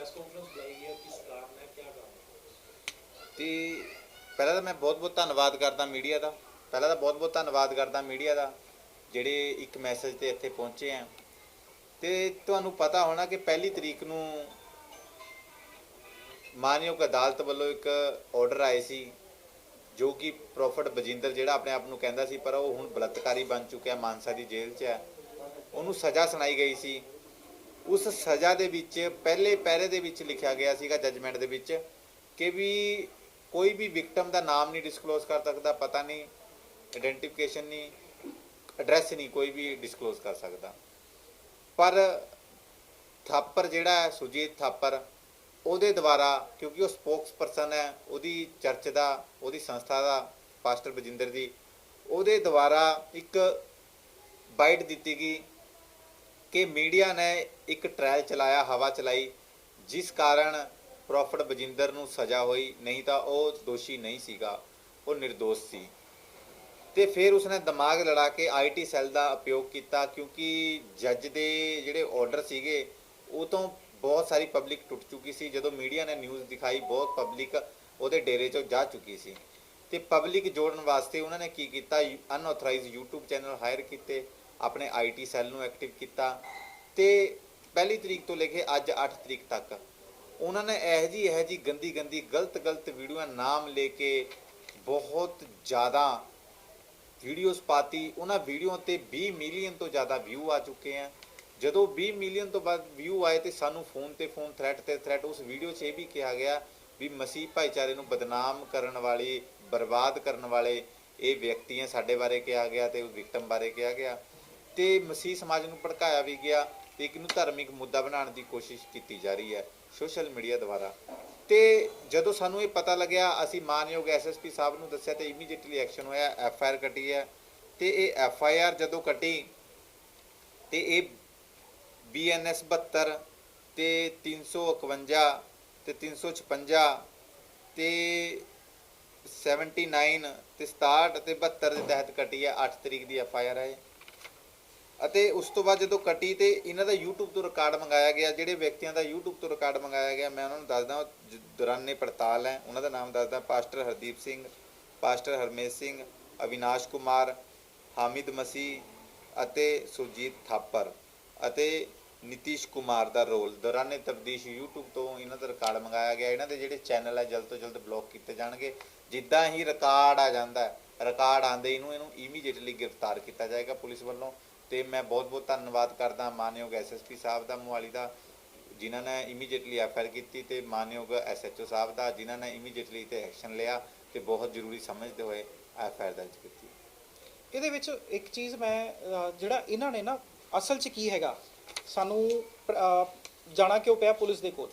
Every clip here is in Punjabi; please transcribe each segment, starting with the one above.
ਪ੍ਰੈਸ ਕਾਨਫਰੰਸ ਬੁਲਾਈ ਗਈ ਹੈ ਕਿਸ ਕਾਰਨ ਹੈ ਕੀ ਕਾਰਨ ਤੇ ਪਹਿਲਾਂ ਤਾਂ ਮੈਂ ਬਹੁਤ-ਬਹੁਤ ਧੰਨਵਾਦ ਕਰਦਾ ਮੀਡੀਆ ਦਾ। ਪਹਿਲਾਂ ਤਾਂ ਬਹੁਤ-ਬਹੁਤ ਧੰਨਵਾਦ ਕਰਦਾ ਮੀਡੀਆ ਦਾ, ਜਿਹੜੇ ਇੱਕ ਮੈਸੇਜ ਤੇ ਇੱਥੇ ਪਹੁੰਚੇ ਆ। ਤੇ ਤੁਹਾਨੂੰ ਪਤਾ ਹੋਣਾ ਕਿ ਪਹਿਲੀ ਤਰੀਕ ਨੂੰ ਮਾਨਯੋਗ ਅਦਾਲਤ ਵੱਲੋਂ ਇੱਕ ਆਰਡਰ ਆਏ ਸੀ, ਜੋ ਕਿ ਪ੍ਰੋਫਟ ਬਜਿੰਦਰ ਜਿਹੜਾ ਆਪਣੇ ਆਪ ਨੂੰ ਕਹਿੰਦਾ ਸੀ, ਪਰ ਉਹ ਹੁਣ ਬਲਤਕਾਰੀ ਬਣ ਚੁੱਕਿਆ, ਮਾਨਸਾ ਦੀ ਜੇਲ੍ਹ 'ਚ ਹੈ। ਉਹਨੂੰ ਸਜ਼ਾ ਸੁਣਾਈ ਗਈ ਸੀ। ਉਸ ਸਜ਼ਾ ਦੇ ਵਿੱਚ, ਪਹਿਲੇ ਪੈਰੇ ਦੇ ਵਿੱਚ ਲਿਖਿਆ ਗਿਆ ਸੀਗਾ ਜੱਜਮੈਂਟ ਦੇ ਵਿੱਚ ਕਿ ਵੀ ਕੋਈ ਵੀ ਵਿਕਟਮ ਦਾ ਨਾਮ ਨਹੀਂ ਡਿਸਕਲੋਜ਼ ਕਰ ਸਕਦਾ, ਪਤਾ ਨਹੀਂ ਆਇਡੈਂਟੀਫਿਕੇਸ਼ਨ ਨਹੀਂ ਐਡਰੈਸ ਨਹੀਂ ਕੋਈ ਵੀ ਡਿਸਕਲੋਜ਼ ਕਰ ਸਕਦਾ। ਪਰ ਥਾਪਰ ਜਿਹੜਾ ਹੈ ਸੁਜੀਤ ਥਾਪਰ, ਉਹਦੇ ਦੁਆਰਾ, ਕਿਉਂਕਿ ਉਹ ਸਪੋਕਸ ਪਰਸਨ ਹੈ, ਉਹਦੀ ਚਰਚ ਦਾ, ਉਹਦੀ ਸੰਸਥਾ ਦਾ ਪਾਸਟਰ ਬਜਿੰਦਰ ਦੀ, ਉਹਦੇ ਦੁਆਰਾ ਇੱਕ ਬਾਈਟ ਦਿੱਤੀ ਗਈ। ਕਿ ਮੀਡੀਆ ਨੇ ਇੱਕ ਟ੍ਰਾਇਲ ਚਲਾਇਆ, ਹਵਾ ਚਲਾਈ, ਜਿਸ ਕਾਰਨ ਪ੍ਰੋਫਟ ਬਜਿੰਦਰ ਨੂੰ ਸਜ਼ਾ ਹੋਈ, ਨਹੀਂ ਤਾਂ ਉਹ ਦੋਸ਼ੀ ਨਹੀਂ ਸੀਗਾ, ਉਹ નિર્ਦੋਸ਼ ਸੀ। ਤੇ ਫਿਰ ਉਸਨੇ ਦਿਮਾਗ ਲੜਾ ਕੇ ਆਈਟੀ ਸੈੱਲ ਦਾ ਉਪਯੋਗ ਕੀਤਾ, ਕਿਉਂਕਿ ਜੱਜ ਦੇ ਜਿਹੜੇ ਆਰਡਰ ਸੀਗੇ, ਉਹ ਤੋਂ ਬਹੁਤ ਸਾਰੀ ਪਬਲਿਕ ਟੁੱਟ ਚੁੱਕੀ ਸੀ। ਜਦੋਂ ਮੀਡੀਆ ਨੇ ਨਿਊਜ਼ ਦਿਖਾਈ, ਬਹੁਤ ਪਬਲਿਕ ਉਹਦੇ ਡੇਰੇ 'ਚੋਂ ਜਾ ਚੁੱਕੀ ਸੀ। ਤੇ ਪਬਲਿਕ ਜੋੜਨ ਵਾਸਤੇ ਉਹਨਾਂ ਨੇ ਕੀ ਕੀਤਾ? ਅਨਆਥੋਰਾਈਜ਼ਡ YouTube ਚੈਨਲ ਹਾਇਰ ਕੀਤੇ। ਆਪਣੇ ਆਈਟੀ ਸੈੱਲ ਨੂੰ ਐਕਟਿਵ ਕੀਤਾ ਤੇ ਪਹਿਲੀ ਤਰੀਕ ਤੋਂ ਲੈ ਕੇ ਅੱਜ 8 ਤਰੀਕ ਤੱਕ ਉਹਨਾਂ ਨੇ ਇਹ ਜੀ ਇਹ ਜੀ ਗੰਦੀ ਗੰਦੀ, ਗਲਤ ਗਲਤ ਵੀਡੀਓਆਂ, ਨਾਮ ਲੈ ਕੇ ਬਹੁਤ ਜ਼ਿਆਦਾ ਵੀਡੀਓਜ਼ ਪਾਤੀ। ਉਹਨਾਂ ਵੀਡੀਓ ਤੇ 20 ਮਿਲੀਅਨ ਤੋਂ ਜ਼ਿਆਦਾ ਵਿਊ ਆ ਚੁੱਕੇ ਆ। ਜਦੋਂ 20 ਮਿਲੀਅਨ ਤੋਂ ਬਾਅਦ ਵਿਊ ਆਏ ਤੇ ਸਾਨੂੰ ਫੋਨ ਤੇ ਫੋਨ ਥ੍ਰੈਟ ਤੇ ਥ੍ਰੈਟ ਉਸ ਵੀਡੀਓ 'ਚ ਇਹ ਵੀ ਕਿਹਾ ਗਿਆ ਵੀ ਮਸੀਹ ਭਾਈਚਾਰੇ ਨੂੰ ਬਦਨਾਮ ਕਰਨ ਵਾਲੇ, ਬਰਬਾਦ ਕਰਨ ਵਾਲੇ ਇਹ ਵਿਅਕਤੀ ਹੈ ਸਾਡੇ ਬਾਰੇ ਕਿਹਾ ਗਿਆ ਤੇ ਵਿਕਟਮ ਬਾਰੇ ਕਿਹਾ ਗਿਆ। ਤੇ ਮਸੀਹ ਸਮਾਜ ਨੂੰ ਭੜਕਾਇਆ ਵੀ ਗਿਆ ਤੇ ਇੱਕ ਨੂੰ ਧਾਰਮਿਕ ਮੁੱਦਾ ਬਣਾਉਣ ਦੀ ਕੋਸ਼ਿਸ਼ ਕੀਤੀ ਜਾ ਰਹੀ ਹੈ ਸੋਸ਼ਲ ਮੀਡੀਆ ਦੁਆਰਾ। ਤੇ ਜਦੋਂ ਸਾਨੂੰ ਇਹ ਪਤਾ ਲੱਗਿਆ, ਅਸੀਂ ਮਾਨਯੋਗ ਐਸਐਸਪੀ ਸਾਹਿਬ ਨੂੰ ਦੱਸਿਆ ਤੇ ਇਮੀਡੀਏਟਲੀ ਐਕਸ਼ਨ ਹੋਇਆ, ਐਫ ਆਈ ਆਰ ਕੱਟੀ ਹੈ ਤੇ ਇਹ ਐਫ ਆਈ ਆਰ ਜਦੋਂ ਕੱਟੀ ਤੇ ਇਹ ਬੀਐਨਐਸ 72 ਤੇ 351 ਤੇ 356 ਤੇ 79 ਤੇ 67 ਤੇ 72 ਦੇ ਤਹਿਤ ਕੱਟੀ ਹੈ 8 ਤਰੀਕ ਦੀ ਐਫ ਆਈ ਆਰ ਹੈ ਅਤੇ ਉਸ ਤੋਂ ਬਾਅਦ ਜਦੋਂ ਕੱਟੀ ਤੇ ਇਹਨਾਂ ਦਾ YouTube ਤੋਂ ਰਿਕਾਰਡ ਮੰਗਾਇਆ ਗਿਆ, ਜਿਹੜੇ ਵਿਅਕਤੀਆਂ ਦਾ YouTube ਤੋਂ ਰਿਕਾਰਡ ਮੰਗਾਇਆ ਗਿਆ, ਮੈਂ ਉਹਨਾਂ ਨੂੰ ਦੱਸਦਾ ਜ- ਦੌਰਾਨੇ ਪੜਤਾਲ ਹੈ, ਉਹਨਾਂ ਦਾ ਨਾਮ ਦੱਸਦਾ ਪਾਸਟਰ ਹਰਦੀਪ ਸਿੰਘ, ਪਾਸਟਰ ਹਰਮੇਸ਼ ਸਿੰਘ, ਅਵਿਨਾਸ਼ ਕੁਮਾਰ, ਹਾਮਿਦ ਮਸੀਹ ਅਤੇ ਸੁਰਜੀਤ ਥਾਪਰ ਅਤੇ ਨਿਤੀਸ਼ ਕੁਮਾਰ ਦਾ ਰੋਲ। ਦੌਰਾਨੇ ਤਬਦੀਸ਼ YouTube ਤੋਂ ਇਹਨਾਂ ਦਾ ਰਿਕਾਰਡ ਮੰਗਾਇਆ ਗਿਆ। ਇਹਨਾਂ ਦੇ ਜਿਹੜੇ ਚੈਨਲ ਹੈ, ਜਲਦ ਤੋਂ ਜਲਦ ਬਲੌਕ ਕੀਤੇ ਜਾਣਗੇ। ਜਿੱਦਾਂ ਹੀ ਰਿਕਾਰਡ ਆ ਜਾਂਦਾ ਹੈ ਰਿਕਾਰਡ ਆਂਦੇ ਇਹਨੂੰ ਇਹਨੂੰ ਇਮੀਡੀਏਟਲੀ ਗ੍ਰਿਫਤਾਰ ਕੀਤਾ ਜਾਏਗਾ ਪੁਲਿਸ ਵੱਲੋਂ। ਤੇ ਮੈਂ ਬਹੁਤ ਬਹੁਤ ਧੰਨਵਾਦ ਕਰਦਾ ਮਾਨਯੋਗ ਐਸਐਸਪੀ ਸਾਹਿਬ ਦਾ, ਮੋਹਾਲੀ ਦਾ, ਜਿਨ੍ਹਾਂ ਨੇ ਇਮੀਡੀਏਟਲੀ ਐਫਆਈਆਰ ਕੀਤੀ ਤੇ ਮਾਨਯੋਗ ਐਸਐਚਓ ਸਾਹਿਬ ਦਾ, ਜਿਨ੍ਹਾਂ ਨੇ ਇਮੀਡੀਏਟਲੀ ਤੇ ਐਕਸ਼ਨ ਲਿਆ ਤੇ ਬਹੁਤ ਜ਼ਰੂਰੀ ਸਮਝਦੇ ਹੋਏ ਐਫਆਈਆਰ ਦਰਜ ਕੀਤੀ। ਇਹਦੇ ਵਿੱਚ ਇੱਕ ਚੀਜ਼ ਮੈਂ ਜਿਹੜਾ ਇਹਨਾਂ ਨੇ ਨਾ, ਅਸਲ 'ਚ ਕੀ ਹੈਗਾ, ਸਾਨੂੰ ਜਾਣਾ ਕਿਉਂ ਪਿਆ ਪੁਲਿਸ ਦੇ ਕੋਲ?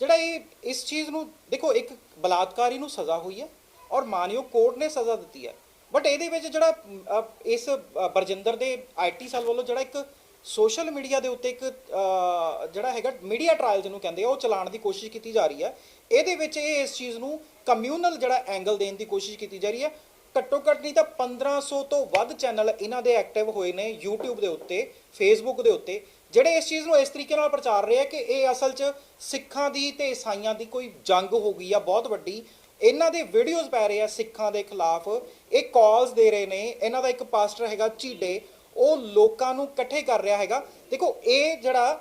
ਜਿਹੜਾ ਇਹ, ਇਸ ਚੀਜ਼ ਨੂੰ, ਦੇਖੋ, ਇੱਕ ਬਲਾਤਕਾਰੀ ਨੂੰ ਸਜ਼ਾ ਹੋਈ ਹੈ ਔਰ ਮਾਨਯੋਗ ਕੋਰਟ ਨੇ ਸਜ਼ਾ ਦਿੱਤੀ ਹੈ। ਬਟ ਇਹਦੇ ਵਿੱਚ ਜਿਹੜਾ ਅਹ, ਇਸ ਬਰਜਿੰਦਰ ਦੇ ਆਈਟੀ ਸੈੱਲ ਵੱਲੋਂ ਜਿਹੜਾ ਇੱਕ ਸੋਸ਼ਲ ਮੀਡੀਆ ਦੇ ਉੱਤੇ ਇੱਕ ਅਹ, ਜਿਹੜਾ ਹੈਗਾ ਮੀਡੀਆ ਟ੍ਰਾਇਲ ਜਿਹਨੂੰ ਕਹਿੰਦੇ ਆ ਉਹ ਚਲਾਉਣ ਦੀ ਕੋਸ਼ਿਸ਼ ਕੀਤੀ ਜਾ ਰਹੀ ਹੈ। ਇਹਦੇ ਵਿੱਚ ਇਹ ਇਸ ਚੀਜ਼ ਨੂੰ ਕਮਿਊਨਲ ਜਿਹੜਾ ਐਂਗਲ ਦੇਣ ਦੀ ਕੋਸ਼ਿਸ਼ ਕੀਤੀ ਜਾ ਰਹੀ ਹੈ। ਘੱਟੋ ਘੱਟ ਨਹੀਂ ਤਾਂ 1500 ਤੋਂ ਵੱਧ ਚੈਨਲ ਇਹਨਾਂ ਦੇ ਐਕਟਿਵ ਹੋਏ ਨੇ YouTube ਦੇ ਉੱਤੇ Facebook ਦੇ ਉੱਤੇ ਜਿਹੜੇ ਇਸ ਚੀਜ਼ ਨੂੰ ਇਸ ਤਰੀਕੇ ਨਾਲ ਪ੍ਰਚਾਰ ਰਹੇ ਆ ਕਿ ਇਹ ਅਸਲ 'ਚ ਸਿੱਖਾਂ ਦੀ ਤੇ ਈਸਾਈਆਂ ਦੀ ਕੋਈ ਜੰਗ ਹੋ ਗਈ ਆ ਬਹੁਤ ਵੱਡੀ। ਇਹਨਾਂ ਦੇ ਵੀਡੀਓਜ਼ ਪੈ ਰਹੇ ਆ ਸਿੱਖਾਂ ਦੇ ਖਿਲਾਫ। ਇਹ ਕਾਲਸ ਦੇ ਰਹੇ ਨੇ, ਇਹਨਾਂ ਦਾ ਇੱਕ ਪਾਸਟਰ ਹੈਗਾ ਝੀਡੇ, ਉਹ ਲੋਕਾਂ ਨੂੰ ਇਕੱਠੇ ਕਰ ਰਿਹਾ ਹੈਗਾ। ਦੇਖੋ, ਇਹ ਜਿਹੜਾ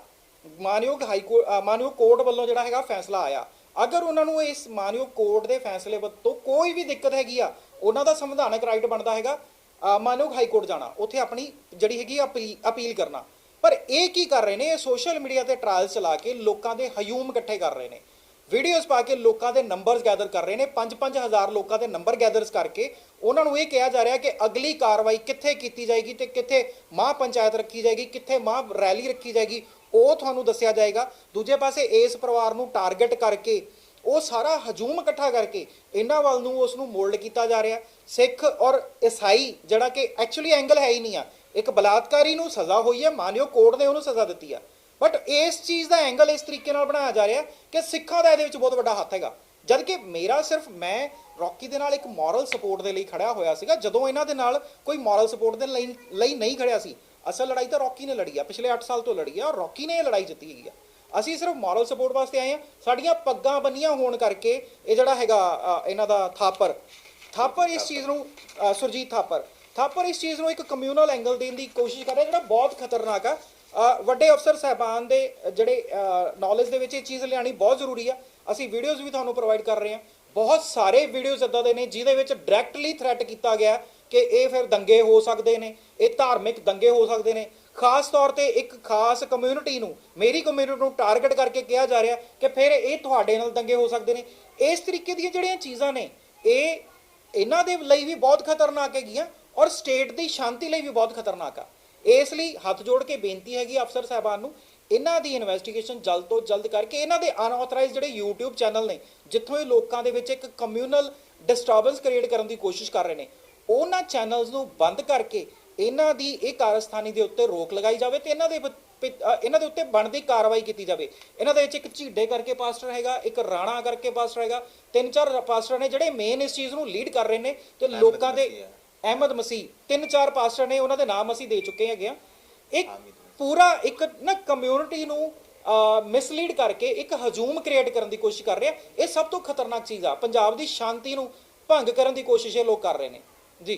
ਮਾਨਯੋਗ ਹਾਈ ਕੋਰਟ ਮਾਨਯੋਗ ਕੋਰਟ ਵੱਲੋਂ ਜਿਹੜਾ ਹੈਗਾ ਫੈਸਲਾ ਆਇਆ। ਅਗਰ ਉਹਨਾਂ ਨੂੰ ਇਸ ਮਾਨਯੋਗ ਕੋਰਟ ਦੇ ਫੈਸਲੇ ਵੱਲ ਤੋਂ ਕੋਈ ਵੀ ਦਿੱਕਤ ਹੈਗੀ ਆ, ਉਹਨਾਂ ਦਾ ਸੰਵਿਧਾਨਕ ਰਾਈਟ ਬਣਦਾ ਹੈਗਾ ਮਾਨਯੋਗ ਹਾਈ ਕੋਰਟ ਜਾਣਾ, ਉੱਥੇ ਆਪਣੀ ਜਿਹੜੀ ਹੈਗੀ ਅਪੀਲ ਅਪੀਲ ਕਰਨਾ। ਪਰ ਇਹ ਕੀ ਕਰ ਰਹੇ ਨੇ, ਇਹ ਸੋਸ਼ਲ ਮੀਡੀਆ ਤੇ ਟ੍ਰਾਇਲ ਚਲਾ ਕੇ ਲੋਕਾਂ ਦੇ ਹਯੂਮ ਇਕੱਠੇ ਕਰ ਰਹੇ ਨੇ। ਵੀਡੀਓਜ਼ ਪਾ ਕੇ ਲੋਕਾਂ ਦੇ ਨੰਬਰਸ ਗੈਦਰ ਕਰ ਰਹੇ ਨੇ। 5-5000 ਲੋਕਾਂ ਦੇ ਨੰਬਰ ਗੈਦਰਸ ਕਰਕੇ ਉਹਨਾਂ ਨੂੰ ਇਹ ਕਿਹਾ ਜਾ ਰਿਹਾ ਕਿ ਅਗਲੀ ਕਾਰਵਾਈ ਕਿੱਥੇ ਕੀਤੀ ਜਾਏਗੀ ਤੇ ਕਿੱਥੇ ਮਾਂ ਪੰਚਾਇਤ ਰੱਖੀ ਜਾਏਗੀ, ਕਿੱਥੇ ਮਾਂ ਰੈਲੀ ਰੱਖੀ ਜਾਏਗੀ, ਉਹ ਤੁਹਾਨੂੰ ਦੱਸਿਆ ਜਾਏਗਾ। ਦੂਜੇ ਪਾਸੇ ਇਸ ਪਰਿਵਾਰ ਨੂੰ ਟਾਰਗੇਟ ਕਰਕੇ ਉਹ ਸਾਰਾ ਹਜੂਮ ਇਕੱਠਾ ਕਰਕੇ ਇਹਨਾਂ ਵੱਲ ਨੂੰ ਉਸ ਨੂੰ ਮੋਲਡ ਕੀਤਾ ਜਾ ਰਿਹਾ। ਸਿੱਖ ਔਰ ਈਸਾਈ ਜਿਹੜਾ ਕਿ ਐਕਚੁਅਲੀ ਐਂਗਲ ਹੈ ਹੀ ਨਹੀਂ ਆ। ਇੱਕ ਬਲਾਤਕਾਰੀ ਨੂੰ ਸਜ਼ਾ ਹੋਈ ਹੈ, ਮਾਨਿਓ ਕੋਰਟ ਨੇ ਉਹਨੂੰ ਸਜ਼ਾ ਦਿੱਤੀ ਆ। ਬਟ ਇਸ ਚੀਜ਼ ਦਾ ਐਂਗਲ ਇਸ ਤਰੀਕੇ ਨਾਲ ਬਣਾਇਆ ਜਾ ਰਿਹਾ ਕਿ ਸਿੱਖਾਂ ਦਾ ਇਹਦੇ ਵਿੱਚ ਬਹੁਤ ਵੱਡਾ ਹੱਥ ਹੈਗਾ। ਜਦ ਕਿ ਮੇਰਾ ਸਿਰਫ ਮੈਂ ਰੌਕੀ ਦੇ ਨਾਲ ਇੱਕ ਮੋਰਲ ਸਪੋਰਟ ਦੇ ਲਈ ਖੜਿਆ ਹੋਇਆ ਸੀਗਾ, ਜਦੋਂ ਇਹਨਾਂ ਦੇ ਨਾਲ ਕੋਈ ਮੋਰਲ ਸਪੋਰਟ ਦੇ ਲਈ ਲਈ ਨਹੀਂ ਖੜਿਆ ਸੀ, ਅਸਲ ਲੜਾਈ ਤਾਂ ਰੌਕੀ ਨੇ ਲੜੀ ਆ, ਪਿਛਲੇ 8 ਸਾਲ ਤੋਂ ਲੜੀ ਆ, ਔਰ ਰੌਕੀ ਨੇ ਇਹ ਲੜਾਈ ਜਿੱਤੀ ਹੈਗੀ ਆ। ਅਸੀਂ ਸਿਰਫ ਮੋਰਲ ਸਪੋਰਟ ਵਾਸਤੇ ਆਏ ਆ। ਸਾਡੀਆਂ ਪੱਗਾਂ ਬੰਨੀਆਂ ਹੋਣ ਕਰਕੇ ਇਹ ਜਿਹੜਾ ਹੈਗਾ ਇਹਨਾਂ ਦਾ ਥਾਪਰ ਥਾਪਰ ਇਸ ਚੀਜ਼ ਨੂੰ ਸੁਰਜੀਤ ਥਾਪਰ ਥਾਪਰ ਇਸ ਚੀਜ਼ ਨੂੰ ਇੱਕ ਕਮਿਊਨਲ ਐਂਗਲ ਦੇਣ ਦੀ ਕੋਸ਼ਿਸ਼ ਕਰ ਰਿਹਾ, ਜਿਹੜਾ ਬਹੁਤ ਖਤਰਨਾਕ ਆ। ਵੱਡੇ ਅਫਸਰ ਸਾਹਿਬਾਨ ਦੇ ਜਿਹੜੇ ਨੌਲੇਜ ਦੇ ਵਿੱਚ ਇਹ ਚੀਜ਼ ਲਿਆਣੀ ਬਹੁਤ ਜ਼ਰੂਰੀ ਆ। ਅਸੀਂ ਵੀਡੀਓਜ਼ ਵੀ ਤੁਹਾਨੂੰ ਪ੍ਰੋਵਾਈਡ ਕਰ ਰਹੇ ਹਾਂ। ਬਹੁਤ ਸਾਰੇ ਵੀਡੀਓਜ਼ ਇਦਾਂ ਦੇ ਨੇ ਜਿਹਦੇ ਵਿੱਚ ਡਾਇਰੈਕਟਲੀ ਥ੍ਰੈਟ ਕੀਤਾ ਗਿਆ ਕਿ ਇਹ ਫਿਰ ਦੰਗੇ ਹੋ ਸਕਦੇ ਨੇ, ਇਹ ਧਾਰਮਿਕ ਦੰਗੇ ਹੋ ਸਕਦੇ ਨੇ। ਖਾਸ ਤੌਰ ਤੇ ਇੱਕ ਖਾਸ ਕਮਿਊਨਿਟੀ ਨੂੰ, ਮੇਰੀ ਕਮਿਊਨਿਟੀ ਨੂੰ ਟਾਰਗੇਟ ਕਰਕੇ ਕਿਹਾ ਜਾ ਰਿਹਾ ਕਿ ਫਿਰ ਇਹ ਤੁਹਾਡੇ ਨਾਲ ਦੰਗੇ ਹੋ ਸਕਦੇ ਨੇ। ਇਸ ਤਰੀਕੇ ਦੀਆਂ ਜਿਹੜੀਆਂ ਚੀਜ਼ਾਂ ਨੇ, ਇਹ ਇਹਨਾਂ ਦੇ ਲਈ ਵੀ ਬਹੁਤ ਖਤਰਨਾਕ ਹੈਗੀਆਂ ਔਰ ਸਟੇਟ ਦੀ ਸ਼ਾਂਤੀ ਲਈ ਵੀ ਬਹੁਤ ਖਤਰਨਾਕ ਆ। ਇਸ ਲਈ ਹੱਥ ਜੋੜ ਕੇ ਬੇਨਤੀ ਹੈਗੀ ਅਫਸਰ ਸਾਹਿਬਾਨ ਨੂੰ ਇਹਨਾਂ ਦੀ ਇਨਵੈਸਟੀਗੇਸ਼ਨ ਜਲਦ ਤੋਂ ਜਲਦ ਕਰਕੇ ਇਹਨਾਂ ਦੇ ਅਨਆਥੋਰਾਈਜ਼ਡ ਜਿਹੜੇ YouTube ਚੈਨਲ ਨੇ ਜਿੱਥੋਂ ਇਹ ਲੋਕਾਂ ਦੇ ਵਿੱਚ ਇੱਕ ਕਮਿਊਨਲ ਡਿਸਟਰਬੈਂਸ ਕ੍ਰੀਏਟ ਕਰਨ ਦੀ ਕੋਸ਼ਿਸ਼ ਕਰ ਰਹੇ ਨੇ ਉਹਨਾਂ ਚੈਨਲਸ ਨੂੰ ਬੰਦ ਕਰਕੇ ਇਹਨਾਂ ਦੀ ਇਹ ਕਾਰਸਥਾਨੀ ਦੇ ਉੱਤੇ ਰੋਕ ਲਗਾਈ ਜਾਵੇ ਤੇ ਇਹਨਾਂ ਦੇ ਇਹਨਾਂ ਦੇ ਉੱਤੇ ਬਣਦੀ ਕਾਰਵਾਈ ਕੀਤੀ ਜਾਵੇ ਇਹਨਾਂ ਦੇ ਵਿੱਚ ਇੱਕ ਝੀਡੇ ਕਰਕੇ ਪਾਸਟਰ ਹੈਗਾ ਇੱਕ ਰਾਣਾ ਕਰਕੇ ਪਾਸਟਰ ਹੈਗਾ ਤਿੰਨ ਚਾਰ ਪਾਸਟਰ ਨੇ ਜਿਹੜੇ ਮੇਨ ਇਸ ਚੀਜ਼ ਨੂੰ ਲੀਡ ਕਰ ਰਹੇ ਨੇ ਤੇ ਲੋਕਾਂ ਦੇ। ਅਹਿਮਦ ਮਸੀਹ ਤਿੰਨ ਚਾਰ ਪਾਸਟਰ ਨੇ ਉਹਨਾਂ ਦੇ ਨਾਮ ਅਸੀਂ ਦੇ ਚੁੱਕੇ ਹੈਗੇ ਆ। ਇੱਕ। ਪੂਰਾ ਇੱਕ ਨਾ ਕਮਿਊਨਿਟੀ ਨੂੰ ਮਿਸਲੀਡ ਕਰਕੇ ਇੱਕ ਹਜੂਮ ਕ੍ਰੀਏਟ ਕਰਨ ਦੀ ਕੋਸ਼ਿਸ਼ ਕਰ ਰਿਹਾ। ਇਹ ਸਭ ਤੋਂ ਖਤਰਨਾਕ ਚੀਜ਼ ਆ। ਪੰਜਾਬ ਦੀ ਸ਼ਾਂਤੀ ਨੂੰ ਭੰਗ ਕਰਨ ਦੀ ਕੋਸ਼ਿਸ਼ ਇਹ ਲੋਕ ਕਰ ਰਹੇ ਨੇ। ਜੀ।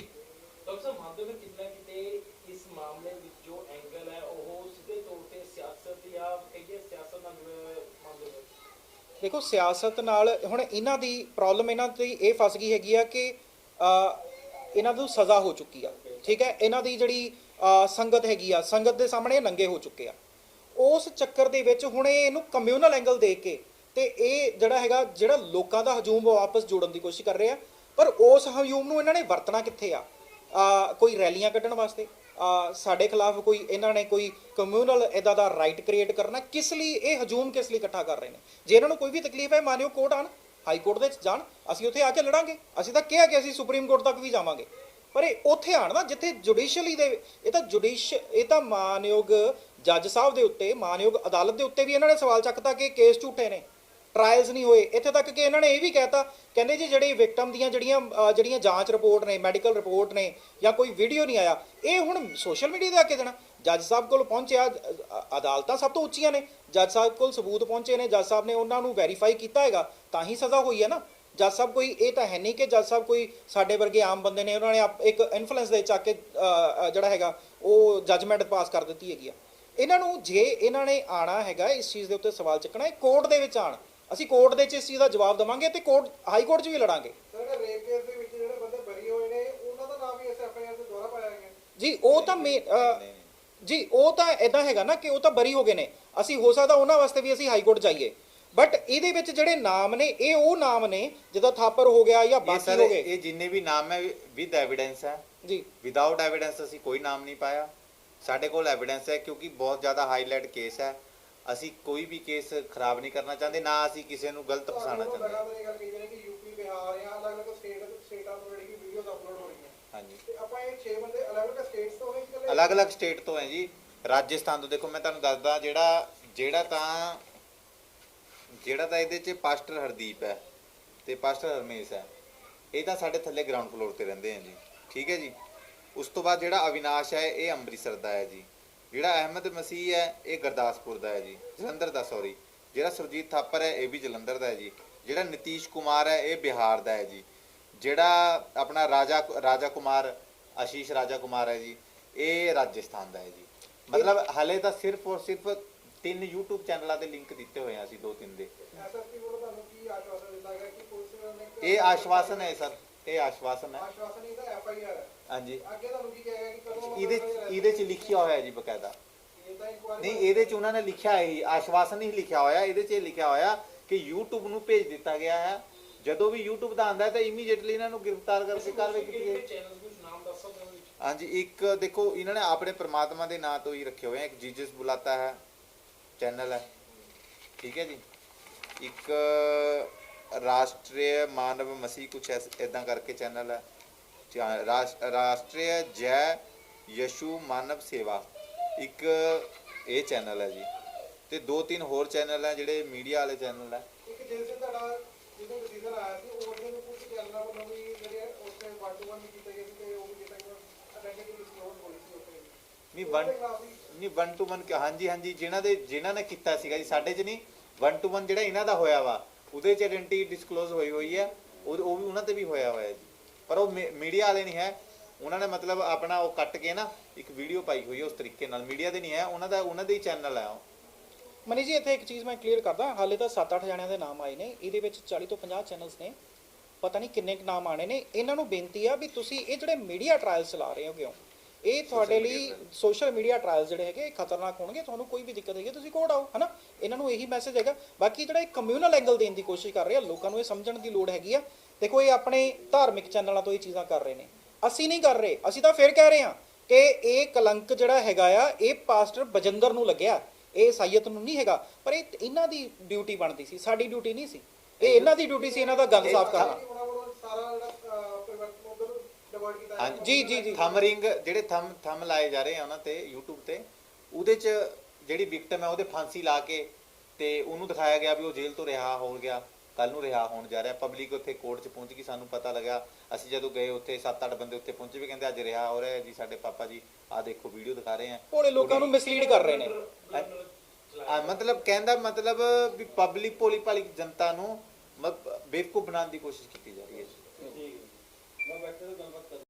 ਡਾਕਟਰ ਸਾਹਿਬ ਮੰਨਦੇ ਹੋ ਕਿ ਕਿਤੇ ਨਾ ਕਿਤੇ ਇਸ ਮਾਮਲੇ ਵਿੱਚ ਜੋ ਐਂਗਲ ਹੈ? ਉਹ ਸਿੱਧੇ ਤੌਰ ਤੇ ਸਿਆਸਤ ਜਾਂ ਕਹੀਏ ਸਿਆਸਤ ਨਾਲ ਜੁੜੇ ਮੰਨਦੇ ਹੋ ਦੇਖੋ ਸਿਆਸਤ ਨਾਲ ਹੁਣ ਇਹਨਾਂ ਦੀ ਪ੍ਰੋਬਲਮ ਇਹਨਾਂ ਦੀ ਇਹ ਫਸ ਗਈ ਹੈਗੀ ਆ ਕਿ ਇਹਨਾਂ ਨੂੰ ਸਜ਼ਾ ਹੋ ਚੁੱਕੀ ਆ, ਠੀਕ ਹੈ? ਇਹਨਾਂ ਦੀ ਜਿਹੜੀ ਸੰਗਤ ਹੈਗੀ ਆ, ਸੰਗਤ ਦੇ ਸਾਹਮਣੇ ਨੰਗੇ ਹੋ ਚੁੱਕੇ ਆ। ਉਸ ਚੱਕਰ ਦੇ ਵਿੱਚ ਹੁਣ ਇਹ ਇਹਨੂੰ ਕਮਿਊਨਲ ਐਂਗਲ ਦੇ ਕੇ ਤੇ ਇਹ ਜਿਹੜਾ ਹੈਗਾ, ਜਿਹੜਾ ਲੋਕਾਂ ਦਾ ਹਜੂਮ ਉਹ ਵਾਪਸ ਜੋੜਨ ਦੀ ਕੋਸ਼ਿਸ਼ ਕਰ ਰਹੇ। ਆ ਪਰ ਉਸ ਹਜੂਮ ਨੂੰ ਇਹਨਾਂ ਨੇ ਵਰਤਣਾ ਕਿੱਥੇ ਆ? ਕੋਈ ਰੈਲੀਆਂ ਕੱਢਣ ਵਾਸਤੇ? ਸਾਡੇ ਖਿਲਾਫ ਕੋਈ, ਇਹਨਾਂ ਨੇ ਕੋਈ ਕਮਿਊਨਲ ਇਦਾਂ ਦਾ ਰਾਈਟ ਕ੍ਰੀਏਟ ਕਰਨਾ? ਕਿਸ ਲਈ, ਇਹ ਹਜੂਮ ਕਿਸ ਲਈ ਇਕੱਠਾ ਕਰ ਰਹੇ ਨੇ? ਜੇ ਇਹਨਾਂ ਨੂੰ ਕੋਈ ਵੀ ਤਕਲੀਫ ਹੈ, ਮਾਨਿਓ ਕੋਰਟ ਆਣ। ਹਾਈ ਕੋਰਟ ਦੇ ਵਿੱਚ ਜਾਣ, ਅਸੀਂ ਉੱਥੇ ਆ ਕੇ ਲੜਾਂਗੇ। ਅਸੀਂ ਤਾਂ ਕਿਹਾ ਕਿ ਅਸੀਂ ਸੁਪਰੀਮ ਕੋਰਟ ਤੱਕ ਵੀ ਜਾਵਾਂਗੇ। ਪਰ ਇਹ ਉੱਥੇ ਆਣ ਨਾ, ਜਿੱਥੇ ਜੁਡੀਸ਼ੀਅਲੀ ਦੇ, ਇਹ ਤਾਂ ਜੁਡੀਸ਼, ਇਹ ਤਾਂ ਮਾਨਯੋਗ ਜੱਜ ਸਾਹਿਬ ਦੇ ਉੱਤੇ, ਮਾਨਯੋਗ ਅਦਾਲਤ ਦੇ ਉੱਤੇ ਵੀ ਇਹਨਾਂ ਨੇ ਸਵਾਲ ਚੱਕਤਾ ਕਿ ਕੇਸ ਝੂਠੇ ਨੇ ਟ੍ਰਾਇਲਸ ਨਹੀਂ ਹੋਏ। ਇੱਥੇ ਤੱਕ ਕਿ ਇਹਨਾਂ ਨੇ ਇਹ ਵੀ ਕਹਿਤਾ, ਕਹਿੰਦੇ ਜੀ ਜਿਹੜੇ ਵਿਕਟਮ ਦੀਆਂ ਜਿਹੜੀਆਂ ਜਿਹੜੀਆਂ ਜਾਂਚ ਰਿਪੋਰਟ ਨੇ ਮੈਡੀਕਲ ਰਿਪੋਰਟ ਨੇ ਜਾਂ ਕੋਈ ਵੀਡੀਓ ਨਹੀਂ ਆਇਆ, ਇਹ ਹੁਣ ਸੋਸ਼ਲ ਮੀਡੀਆ ਤੇ ਆ ਕੇ ਦੇਣਾ। ਜੱਜ ਸਾਹਿਬ ਕੋਲ ਪਹੁੰਚਿਆ ਅਦਾਲਤਾਂ ਸਭ ਤੋਂ ਉੱਚੀਆਂ ਨੇ। ਜੱਜ ਸਾਹਿਬ ਕੋਲ ਸਬੂਤ ਪਹੁੰਚੇ ਨੇ ਜੱਜ ਸਾਹਿਬ ਨੇ ਉਹਨਾਂ ਨੂੰ ਵੈਰੀਫਾਈ ਕੀਤਾ ਹੈਗਾ ਤਾਂ ਹੀ ਸਜ਼ਾ ਹੋਈ ਹੈ ਨਾ। ਜੱਜ ਸਾਹਿਬ ਕੋਈ ਇਹ ਤਾਂ ਹੈ ਨਹੀਂ ਕਿ ਜੱਜ ਸਾਹਿਬ ਕੋਈ ਸਾਡੇ ਵਰਗੇ ਆਮ ਬੰਦੇ ਨੇ ਉਹਨਾਂ ਨੇ ਇੱਕ ਇਨਫਲੂਐਂਸ ਦੇ ਚੱਕ ਕੇ ਜਿਹੜਾ ਹੈਗਾ ਉਹ ਜੱਜਮੈਂਟ ਪਾਸ ਕਰ ਦਿੱਤੀ ਹੈਗੀ ਆ। ਇਹਨਾਂ ਨੂੰ ਜੇ ਇਹਨਾਂ ਨੇ ਆਣਾ ਹੈਗਾ ਇਸ ਚੀਜ਼ ਦੇ ਉੱਤੇ ਸਵਾਲ ਚੱਕਣਾ ਇਹ ਕੋਰਟ ਦੇ ਵਿੱਚ ਆਣ। ਅਸੀਂ ਕੋਰਟ ਦੇ ਵਿੱਚ ਇਸ ਚੀਜ਼ ਦਾ ਜਵਾਬ ਦਵਾਂਗੇ ਤੇ ਕੋਰਟ ਹਾਈ ਕੋਰਟ 'ਚ ਵੀ ਲੜਾਂਗੇ। ਜੀ ਉਹ ਤਾਂ ਮੇ ਜੀ ਉਹ ਤਾਂ ਇਦਾਂ ਹੈਗਾ ਨਾ ਕਿ ਉਹ ਤਾਂ ਬਰੀ ਹੋ ਗਏ ਨੇ। ਅਸੀਂ ਹੋ ਸਕਦਾ ਉਹਨਾਂ ਵਾਸਤੇ ਵੀ ਅਸੀਂ ਹਾਈ ਕੋਰਟ ਜਾਈਏ। ਬਟ ਇਹਦੇ ਵਿੱਚ ਜਿਹੜੇ ਨਾਮ ਨੇ ਇਹ ਉਹ ਨਾਮ ਨੇ ਜਿੱਦਾਂ ਥਾਪਰ ਹੋ ਗਿਆ ਜਾਂ ਇਹ ਬਾਕੀ ਸਰ ਹੋ ਗਏ। ਇਹ ਜਿੰਨੇ ਵੀ ਨਾਮ ਹੈ ਵਿਦ ਐਵੀਡੈਂਸ ਹੈ। ਜੀ। ਵਿਦਆਊਟ ਐਵੀਡੈਂਸ ਅਸੀਂ ਕੋਈ ਨਾਮ ਨਹੀਂ ਪਾਇਆ। ਸਾਡੇ ਕੋਲ ਐਵੀਡੈਂਸ ਹੈ ਕਿਉਂਕਿ ਬਹੁਤ ਜ਼ਿਆਦਾ ਹਾਈਲਾਈਟ ਕੇਸ ਹੈ। ਅਸੀਂ ਕੋਈ ਵੀ ਕੇਸ ਖਰਾਬ ਨਹੀਂ ਕਰਨਾ ਚਾਹੁੰਦੇ ਨਾ ਅਸੀਂ ਕਿਸੇ ਨੂੰ ਗਲਤ ਫਸਾਉਣਾ ਚਾਹੁੰਦੇ ਲਗਾਤਾਰ ਇਹ ਗੱਲ ਕਹੀ ਜਾਂਦੀ ਕਿ ਯੂਪੀ ਬਿਹਾਰ ਜਾਂ ਅਲੱਗ-ਅਲੱਗ ਸਟੇਟ ਸਟੇਟਾਂ ਤੋਂ ਜਿਹੜੀ ਵੀਡੀਓਜ਼ ਅਪਲੋਡ ਹੋ ਰਹੀਆਂ ਹਾਂਜੀ। ਤੇ ਆਪਾਂ ਇਹ 6 ਬੰਦੇ ਅਲੱਗ-ਅਲੱਗ ਸਟੇਟਸ ਤੋਂ ਨੇ ਕਿ ਅਲੱਗ-ਅਲੱਗ ਸਟੇਟ ਤੋਂ ਹੈ ਜੀ। ਰਾਜਸਥਾਨ ਤੋਂ ਦੇਖੋ ਮੈਂ ਤੁਹਾਨੂੰ ਦੱਸਦਾ ਜਿਹੜਾ ਜਿਹੜਾ ਤਾਂ ਜਿਹੜਾ ਤਾਂ ਇਹਦੇ 'ਚ ਪਾਸਟਰ ਹਰਦੀਪ ਹੈ ਤੇ ਪਾਸਟਰ ਹਰਮੇਸ਼ ਹੈ ਇਹ ਤਾਂ ਸਾਡੇ ਥੱਲੇ ਗਰਾਊਂਡ ਫਲੋਰ ਤੇ ਰਹਿੰਦੇ ਆ ਜੀ। ਠੀਕ ਹੈ ਜੀ? ਉਸ ਤੋਂ ਬਾਅਦ ਜਿਹੜਾ ਅਵਿਨਾਸ਼ ਹੈ ਇਹ ਅੰਮ੍ਰਿਤਸਰ ਦਾ ਹੈ ਜੀ। ਜਿਹੜਾ ਅਹਿਮਦ ਮਸੀਹ ਹੈ ਇਹ ਗੁਰਦਾਸਪੁਰ ਦਾ ਹੈ ਜੀ। ਜਲੰਧਰ ਦਾ ਸੌਰੀ ਜਿਹੜਾ ਸੁਰਜੀਤ ਥਾਪਰ ਹੈ ਇਹ ਵੀ ਜਲੰਧਰ ਦਾ ਹੈ ਜੀ। ਜਿਹੜਾ ਨਤੀਸ਼ ਕੁਮਾਰ ਹੈ ਇਹ ਬਿਹਾਰ ਦਾ ਹੈ ਜੀ। ਜਿਹੜਾ ਆਪਣਾ ਰਾਜਾ ਰਾਜਾ ਕੁਮਾਰ ਆਸ਼ੀਸ਼ ਰਾਜਾ ਕੁਮਾਰ ਹੈ ਜੀ ਇਹ ਰਾਜਸਥਾਨ ਦਾ ਹੈ ਜੀ। ਮਤਲਬ ਹਲੇ ਤਾਂ ਸਿਰਫ ਔਰ ਸਿਰਫ ਤਿੰਨ YouTube ਚੈਨਲਾਂ ਦੇ ਲਿੰਕ ਦਿੱਤੇ ਹੋਏ ਆ ਅਸੀਂ ਦੋ ਤਿੰਨ ਦੇ। ਇਹ ਆਸ਼ਵਾਸਨ ਹੈ ਸਰ ਇਹ ਆਸ਼ਵਾਸਨ ਹੈ। ਆਸ਼ਵਾਸਨ ਹੀ ਹੈ। ਹਾਂਜੀ। ਅੱਗੇ ਤੁਹਾਨੂੰ ਕੀ ਕਹੇਗਾ ਕਿ ਕਦੋਂ ਇਹਦੇ ਇਹਦੇ ਚ ਲਿਖਿਆ ਹੋਇਆ ਹੈ ਜੀ ਬਕਾਇਦਾ। ਨਹੀਂ ਇਹਦੇ ਚ ਉਹਨਾਂ ਨੇ ਲਿਖਿਆ ਹੈ ਹੀ, ਆਸ਼ਵਾਸਨ ਨਹੀਂ ਲਿਖਿਆ ਹੋਇਆ ਇਹਦੇ ਚ ਇਹ ਲਿਖਿਆ ਹੋਇਆ ਕਿ YouTube ਨੂੰ ਭੇਜ ਦਿੱਤਾ ਗਿਆ ਹੈ। ਜਦੋਂ ਵੀ YouTube ਦਾ ਆਂਦਾ ਹੈ ਤਾਂ ਇਮੀਡੀਏਟਲੀ ਇਹਨਾਂ ਨੂੰ ਗ੍ਰਿਫਤਾਰ ਕਰਕੇ ਕਾਰਵਾਈ ਕੀਤੀ ਵਿੱਚ ਹਾਂਜੀ ਇੱਕ ਦੇਖੋ ਇਹਨਾਂ ਨੇ ਆਪਣੇ ਪ੍ਰਮਾਤਮਾ ਦੇ ਨਾਂ ਤੋਂ ਹੀ ਰੱਖੇ ਹੋਏ ਆ। ਇੱਕ ਜੀਸਸ ਬੁਲਾਤਾ ਹੈ ਚੈਨਲ ਹੈ। ਠੀਕ ਹੈ ਜੀ? ਇੱਕ ਰਾਸ਼ਟਰੀ ਮਾਨਵ ਮਸੀਹ ਕੁਛ ਇਦਾਂ ਕਰਕੇ ਚੈਨਲ ਹੈ। ਰਾਸ਼ਟਰੀ ਜੈ ਯਸ਼ੂ ਮਾਨਵ ਸੇਵਾ। ਇੱਕ ਇਹ ਚੈਨਲ ਹੈ ਜੀ। ਤੇ ਦੋ ਤਿੰਨ ਹੋਰ ਚੈਨਲ ਹੈ ਜਿਹੜੇ ਮੀਡੀਆ ਵਾਲੇ ਚੈਨਲ ਹੈ ਇੱਕ ਜਿਸ ਦਿਨ ਤੁਹਾਡਾ ਜਿਹਨੂੰ ਡਿਸੀਜਨ ਆਇਆ ਸੀ ਉਸ ਦਿਨ ਕੁਝ ਚੈਨਲਾਂ ਵੱਲੋਂ ਵੀ ਜਿਹੜੇ ਉਸ ਤੇ ਵਨ ਟੂ ਵਨ ਵੀ ਕੀਤਾ ਗਿਆ ਸੀ ਤੇ ਉਹ ਵੀ ਕੀਤਾ ਗਿਆ ਆਇਡੈਂਟੀ ਡਿਸਕਲੋਜ਼ ਹੋਈ ਸੀ ਉੱਥੇ ਨਹੀਂ ਵਨ ਨਹੀਂ ਵਨ ਟੂ ਵਨ ਹਾਂਜੀ ਹਾਂਜੀ, ਜਿਨ੍ਹਾਂ ਦੇ ਜਿਨ੍ਹਾਂ ਨੇ ਕੀਤਾ ਸੀਗਾ ਜੀ, ਸਾਡੇ 'ਚ ਨਹੀਂ ਵਨ ਟੂ ਵਨ ਜਿਹੜਾ ਇਹਨਾਂ ਦਾ ਹੋਇਆ ਵਾ, ਉਹਦੇ 'ਚ ਆਇਡੈਂਟੀ ਡਿਸਕਲੋਜ਼ ਹੋਈ ਹੋਈ ਹੈ, ਉਹ ਉਹ ਵੀ ਉਹਨਾਂ ਤੇ ਵੀ ਹੋਇਆ ਹੋਇਆ ਜੀ। ਪਰ ਉਹ ਮੀਡੀਆ ਵਾਲੇ ਨਹੀਂ ਹੈ। ਉਹਨਾਂ ਨੇ ਮਤਲਬ ਆਪਣਾ ਉਹ ਕੱਟ ਕੇ ਨਾ ਇੱਕ ਵੀਡੀਓ ਪਾਈ ਹੋਈ ਹੈ ਉਸ ਤਰੀਕੇ ਨਾਲ। ਮੀਡੀਆ ਦੇ ਨਹੀਂ ਹੈ, ਉਹਨਾਂ ਦਾ ਉਹਨਾਂ ਦੇ ਹੀ ਚੈਨਲ ਹੈ ਉਹ। ਮਨੀ ਜੀ, ਇੱਥੇ ਇੱਕ ਚੀਜ਼ ਮੈਂ ਕਲੀਅਰ ਕਰਦਾ। ਹਾਲੇ ਤਾਂ 7-8 ਜਣਿਆਂ ਦੇ ਨਾਮ ਆਏ ਨੇ। ਇਹਦੇ ਵਿੱਚ 40 ਤੋਂ 50 ਚੈਨਲਸ ਨੇ। ਪਤਾ ਨਹੀਂ ਕਿੰਨੇ ਕੁ ਨਾਮ ਆਣੇ ਨੇ। ਇਹਨਾਂ ਨੂੰ ਬੇਨਤੀ ਆ ਵੀ ਤੁਸੀਂ ਇਹ ਜਿਹੜੇ ਮੀਡੀਆ ਟ੍ਰਾਇਲਸ ਚਲਾ ਰਹੇ ਹੋ ਕਿਉਂ? ਇਹ ਤੁਹਾਡੇ ਲਈ ਸੋਸ਼ਲ ਮੀਡੀਆ ਟ੍ਰਾਇਲਸ ਜਿਹੜੇ ਹੈਗੇ ਇਹ ਖਤਰਨਾਕ ਹੋਣਗੇ ਤੁਹਾਨੂੰ ਕੋਈ ਵੀ ਦਿੱਕਤ ਹੈਗੀ ਤੁਸੀਂ ਕੋਡ ਆਓ ਹਨਾ? ਇਹਨਾਂ ਨੂੰ ਇਹੀ ਮੈਸੇਜ ਹੈਗਾ। ਬਾਕੀ ਜਿਹੜਾ ਇਹ ਕਮਿਊਨਲ ਐਂਗਲ ਦੇਣ ਦੀ ਕੋਸ਼ਿਸ਼ ਕਰ ਰਹੇ ਆ ਲੋਕਾਂ ਨੂੰ ਇਹ ਸਮਝਣ ਦੀ ਲੋੜ ਹੈਗੀ ਆ। ਦੇਖੋ ਇਹ ਆਪਣੇ ਧਾਰਮਿਕ ਚੈਨਲਾਂ ਤੋਂ ਇਹ ਚੀਜ਼ਾਂ ਕਰ ਰਹੇ ਨੇ। ਅਸੀਂ ਨਹੀਂ ਕਰ ਰਹੇ। ਅਸੀਂ ਤਾਂ ਫਿਰ ਕਹਿ ਰਹੇ ਹਾਂ ਕਿ ਇਹ ਕਲੰਕ ਜਿਹੜਾ ਹੈਗਾ ਆ ਇਹ ਪਾਸਟਰ ਬਜਿੰਦਰ ਨੂੰ ਲੱਗਿਆ। ਇਹ ਸਾਈਅਤ ਨੂੰ ਨਹੀਂ ਹੈਗਾ। ਪਰ ਇਹ ਇਹਨਾਂ ਦੀ ਡਿਊਟੀ ਬਣਦੀ ਸੀ। ਸਾਡੀ ਡਿਊਟੀ ਨਹੀਂ ਸੀ। ਇਹ ਇਹਨਾਂ ਦੀ ਡਿਊਟੀ ਸੀ ਇਹਨਾਂ ਦਾ ਗੰਦ ਸਾਫ਼ ਕਰਨਾ। ਜਾ। ਜੀ, ਜੀ। ਥੰਮ ਰਿੰਗ ਜਿਹੜੇ ਥੰਮ ਥੰਮ ਲਾਏ ਜਾ ਰਹੇ ਆ ਉਹਨਾਂ ਤੇ YouTube ਤੇ ਉਹਦੇ 'ਚ ਜਿਹੜੀ ਵਿਕਟਮ ਹੈ ਉਹਦੇ ਫਾਂਸੀ ਲਾ ਕੇ ਤੇ ਉਹਨੂੰ ਦਿਖਾਇਆ ਗਿਆ ਵੀ ਉਹ ਜੇਲ੍ਹ ਤੋਂ ਰਿਹਾ ਹੋ ਗਿਆ ਕੱਲ ਨੂੰ ਰਿਹਾ ਹੋਣ ਜਾ ਰਿਹਾ। ਪਬਲਿਕ ਉੱਥੇ ਕੋਰਟ 'ਚ ਪਹੁੰਚ ਗਈ ਸਾਨੂੰ ਪਤਾ ਲੱਗਾ ਅਸੀਂ ਜਦੋਂ ਗਏ ਉੱਥੇ 7-8 ਬੰਦੇ ਉੱਥੇ ਪਹੁੰਚੇ ਵੀ ਕਹਿੰਦੇ ਅੱਜ ਰਿਹਾ ਹੋ ਰਿਹਾ ਜੀ ਸਾਡੇ ਪਾਪਾ ਜੀ ਆਹ ਦੇਖੋ ਵੀਡੀਓ ਦਿਖਾ ਰਹੇ ਆ। ਭੋਲੇ ਲੋਕਾਂ ਨੂੰ ਮਿਸਲੀਡ ਕਰ ਰਹੇ ਨੇ। ਆ ਮਤਲਬ ਕਹਿੰਦਾ ਮਤਲਬ ਵੀ ਪਬਲਿਕ ਭੋਲੀ ਭਾਲੀ ਜਨਤਾ ਨੂੰ ਮਤਲਬ ਬੇਵਕੂਫ ਬਣਾਉਣ ਦੀ ਕੋਸ਼ਿਸ਼ ਕੀਤੀ ਜਾ